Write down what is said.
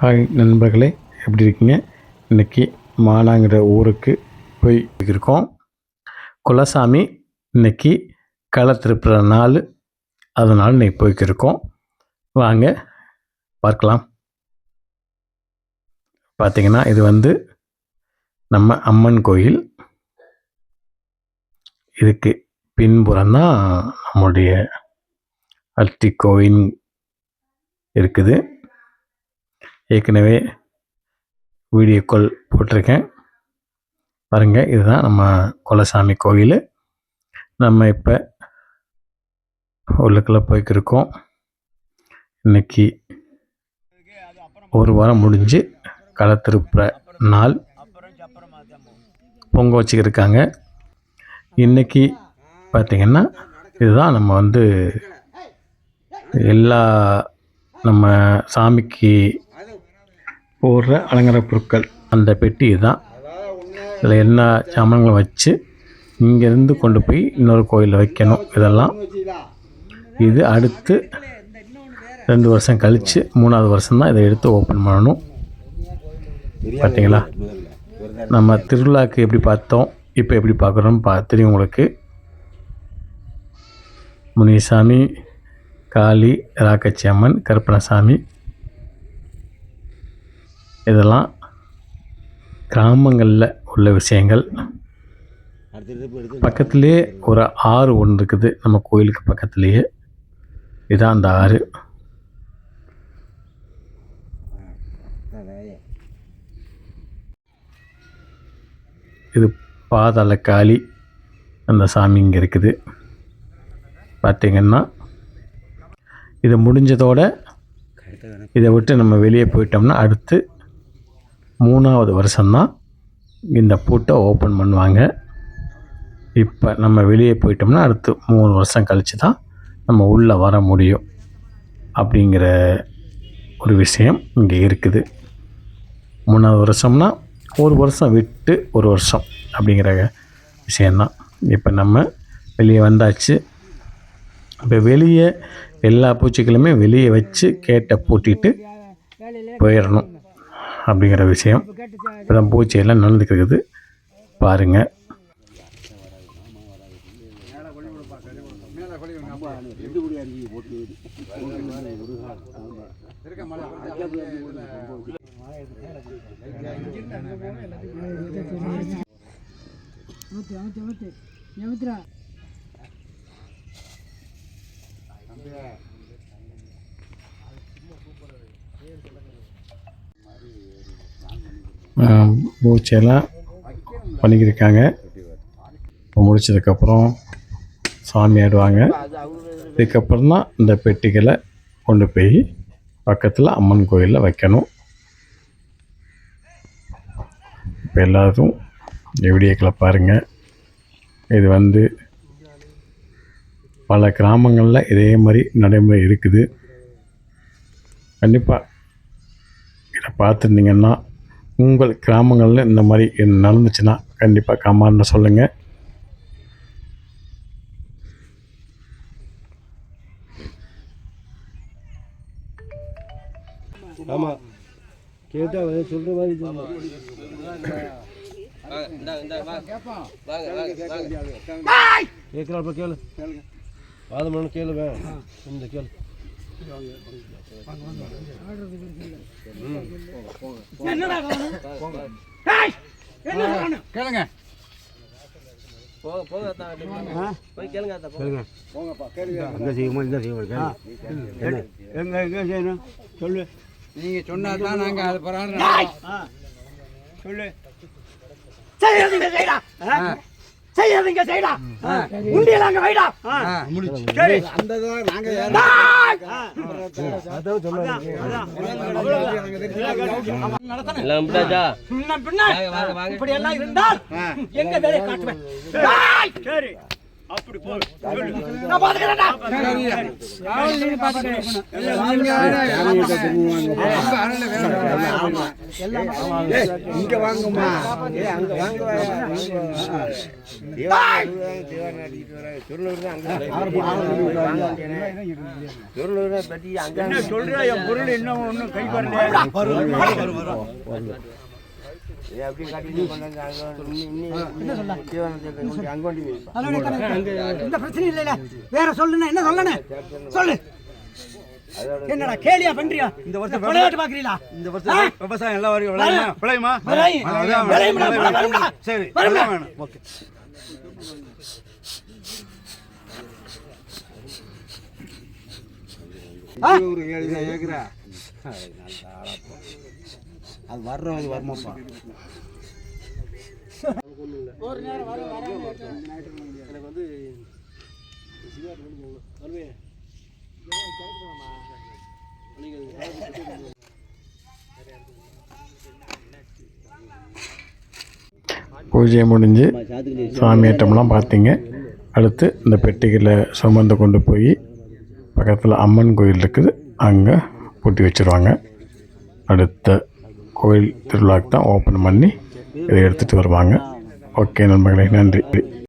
Hi நண்பர்களே எப்படி இருக்கீங்க? இன்றைக்கி மானாங்கிற ஊருக்கு போய் இருக்கோம். குலசாமி இன்னைக்கு களை திருப்புற நாள். அதனால் இன்னைக்கு போய்க்கிருக்கோம் வாங்க பார்க்கலாம். பார்த்திங்கன்னா இது வந்து நம்ம அம்மன் கோயில். இதுக்கு பின்புறம் தான் நம்முடைய அத்தி கோயில் இருக்குது. ஏற்கனவே வீடியோ கால் போட்டிருக்கேன். பாருங்கள் இதுதான் நம்ம குலசாமி கோயில். நம்ம இப்போ உள்ளுக்குள்ளே போய்க்கிருக்கோம். இன்னைக்கு ஒரு வாரம் முடிஞ்சு களை திருப்புற நாள். பொங்க வச்சுக்கிருக்காங்க. இன்னைக்கு பார்த்திங்கன்னா இதுதான் நம்ம வந்து எல்லா நம்ம சாமிக்கு போடுற அலங்கார பொருட்கள். அந்த பெட்டி தான் இதில் எல்லா சாமான்களும் வச்சு இங்கேருந்து கொண்டு போய் இன்னொரு கோயிலில் வைக்கணும் இதெல்லாம். இது அடுத்து ரெண்டு வருஷம் கழித்து மூணாவது வருஷம் தான் இதை எடுத்து ஓப்பன் பண்ணணும். பார்த்தீங்களா? நம்ம திருவிழாக்கு எப்படி பார்த்தோம் இப்போ எப்படி பார்க்குறோம் பா தெரியும் உங்களுக்கு. முனிசாமி காளி ராக்கச்சி அம்மன் கருப்பணசாமி இதெல்லாம் கிராமங்களில் உள்ள விஷயங்கள். பக்கத்துலேயே ஒரு ஆறு ஒன்று இருக்குது. நம்ம கோயிலுக்கு பக்கத்துலேயே. இதான் அந்த ஆறு. இது பாதாள காளி. அந்த சாமி இங்கே இருக்குது. பார்த்திங்கன்னா இது முடிஞ்சதோட இதை விட்டு நம்ம வெளியே போயிட்டோம்னா அடுத்து மூணாவது வருஷம்தான் இந்த பூட்டை ஓப்பன் பண்ணுவாங்க. இப்போ நம்ம வெளியே போயிட்டோம்னா அடுத்து மூணு வருஷம் கழித்து தான் நம்ம உள்ளே வர முடியும் அப்படிங்கிற ஒரு விஷயம் இங்கே இருக்குது. மூணாவது வருஷம்னா ஒரு வருஷம் விட்டு ஒரு வருஷம் அப்படிங்கிற விஷயந்தான் இப்போ நம்ம வெளியே வந்தாச்சு. இப்போ வெளியே எல்லா பூச்சிகளுமே வெளியே வச்சு கேட்டை பூட்டிட்டு போயிடணும். அப்படிங்கிற விஷயம் இப்போதான் பூச்சியெல்லாம் நடந்துக்கிறது பாருங்கள் Yeah. அமுத்து பண்ணிக்கிருக்காங்க. இப்போ முடிச்சதுக்கப்புறம் சாமி ஆடுவாங்க. இதுக்கப்புறம் தான் இந்த பெட்டிகளை கொண்டு போய் பக்கத்தில் அம்மன் கோயிலில் வைக்கணும். இப்போ எல்லோரும் வீடியோக்களை பாருங்கள் இது வந்து பல கிராமங்களில் இதே மாதிரி நடைமுறை இருக்குது. கண்டிப்பாக இதை பார்த்துருந்தீங்கன்னா உங்கள் கிராமங்களில் இந்த மாதிரி நடந்துச்சுன்னா கண்டிப்பாக கமெண்டில் சொல்லுங்கள் ஆமாம் கேட்டா வந்து சொல்கிற மாதிரி கேட்குறாப்ப கேளு. வாதம் பண்ணு கேளு வே. இந்த கேளு. கேளுங்க. சொல்லு. நீங்க சொன்னா தான் நாங்க அது பிரகாரம் சொல்லு. செய்யாதீங்க செய்டா உண்டியல அங்க வைடா சரி அந்த தான் நாங்க அதான் சொல்லுவாங்க முன்ன பின்ன இப்படி எல்லாம் இருந்தால் எங்க வேலையை காட்டுவேன்! சரி நான் பாத்துக்கிறேன்டா இங்க வாங்கம்மா. ஏய் அங்க வாங்க என்ன சொல்ற? என் பொருள் இன்னும் ஒன்றும் கை வரல அதோட கணக்கு. இந்த பிரச்சனை இல்லைல. வேற சொல்லுன்னா என்ன சொல்லணும்? சொல்லு. என்னடா கேலியா பண்றியா? இந்த வருஷம் விளையாட்டு பாக்குறீங்களா? இந்த வருஷம் விவசாயம் எல்லா வரையும் விளையுமா? விளையுமா. சரி ஓகே. ஒரு ஏழு ஏக்கரா? அது வர்றோம் அது வரமாப்பா பூஜை முடிஞ்சு சாமி ஐட்டம்லாம் பார்த்தீங்க. அடுத்து இந்த பெட்டிகளை சுமந்து கொண்டு போய் பக்கத்தில் அம்மன் கோயில் இருக்குது. அங்கே பூட்டி வச்சுருவாங்க. அடுத்த கோயில் திருவிழாக்கு தான் ஓப்பன் பண்ணி இதை எடுத்துகிட்டு வருவாங்க. ஓகே நண்பர்களே நன்றி.